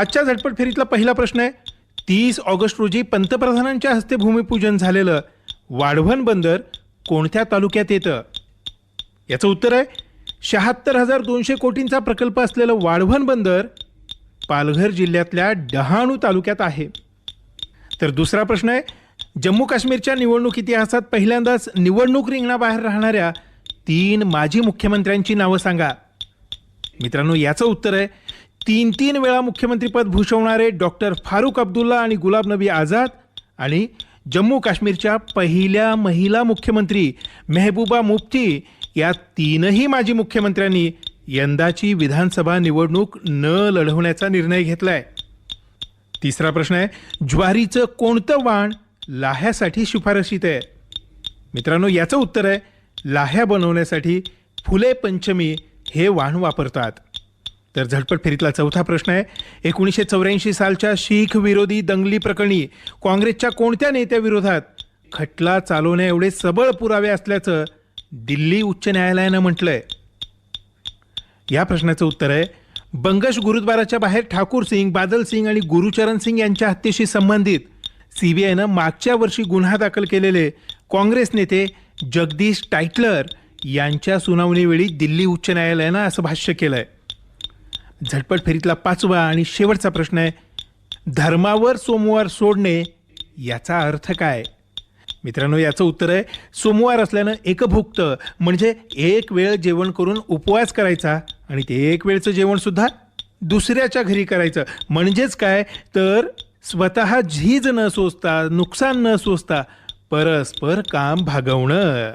आजच्या झटपट फेरीतला पहिला प्रश्न आहे. तीस ऑगस्ट रोजी पंतप्रधानांच्या हस्ते भूमिपूजन झालेलं वाढवण बंदर कोणत्या तालुक्यात येतं? याचं उत्तर आहे शहात्तर हजार दोनशे कोटींचा प्रकल्प असलेलं वाढवण बंदर पालघर जिल्ह्यातल्या डहाणू तालुक्यात आहे. तर दुसरा प्रश्न आहे जम्मू काश्मीरच्या निवडणूक इतिहासात पहिल्यांदाच निवडणूक रिंगणाबाहेर राहणाऱ्या तीन माजी मुख्यमंत्र्यांची नावं सांगा. मित्रांनो याचं उत्तर आहे तीन तीन वेळा मुख्यमंत्रीपद भूषवणारे डॉक्टर फारुख अब्दुल्ला आणि गुलाब नबी आझाद आणि जम्मू काश्मीरच्या पहिल्या महिला मुख्यमंत्री मेहबूबा मुफ्ती या तीनही माजी मुख्यमंत्र्यांनी यंदाची विधानसभा निवडणूक न लढवण्याचा निर्णय घेतलाय. तिसरा प्रश्न आहे ज्वारीचं कोणतं वाण लाह्यासाठी शिफारशीत आहे? मित्रांनो याचं उत्तर आहे लाह्या बनवण्यासाठी फुले पंचमी हे वाण वापरतात. तर झटपट फेरीतला चौथा प्रश्न आहे. एकोणीसशे चौऱ्याऐंशी सालच्या शीख विरोधी दंगली प्रकरणी काँग्रेसच्या कोणत्या नेत्याविरोधात खटला चालवण्या एवढे सबळ पुरावे असल्याचं दिल्ली उच्च न्यायालयानं म्हटलंय. या प्रश्नाचं उत्तर आहे. बंगश गुरुद्वाराच्या बाहेर ठाकूर सिंग बादल सिंग आणि गुरुचरण सिंग यांच्या हत्येशी संबंधित सीबीआयनं मागच्या वर्षी गुन्हा दाखल केलेले काँग्रेस नेते जगदीश टायटलर यांच्या सुनावणीवेळी दिल्ली उच्च न्यायालयानं असं भाष्य केलं आहे झटपट फेरीतला पाचवा आणि शेवटचा प्रश्न आहे धर्मावर सोमवार सोडणे याचा अर्थ काय? मित्रांनो याचं उत्तर आहे सोमवार असल्यानं एकभुक्त म्हणजे एक वेळ जेवण करून उपवास करायचा आणि ते एक वेळचं जेवणसुद्धा दुसऱ्याच्या घरी करायचं. म्हणजेच काय? तर स्वतः झीज न सोसता नुकसान न सोसता परस्पर काम भागवणं.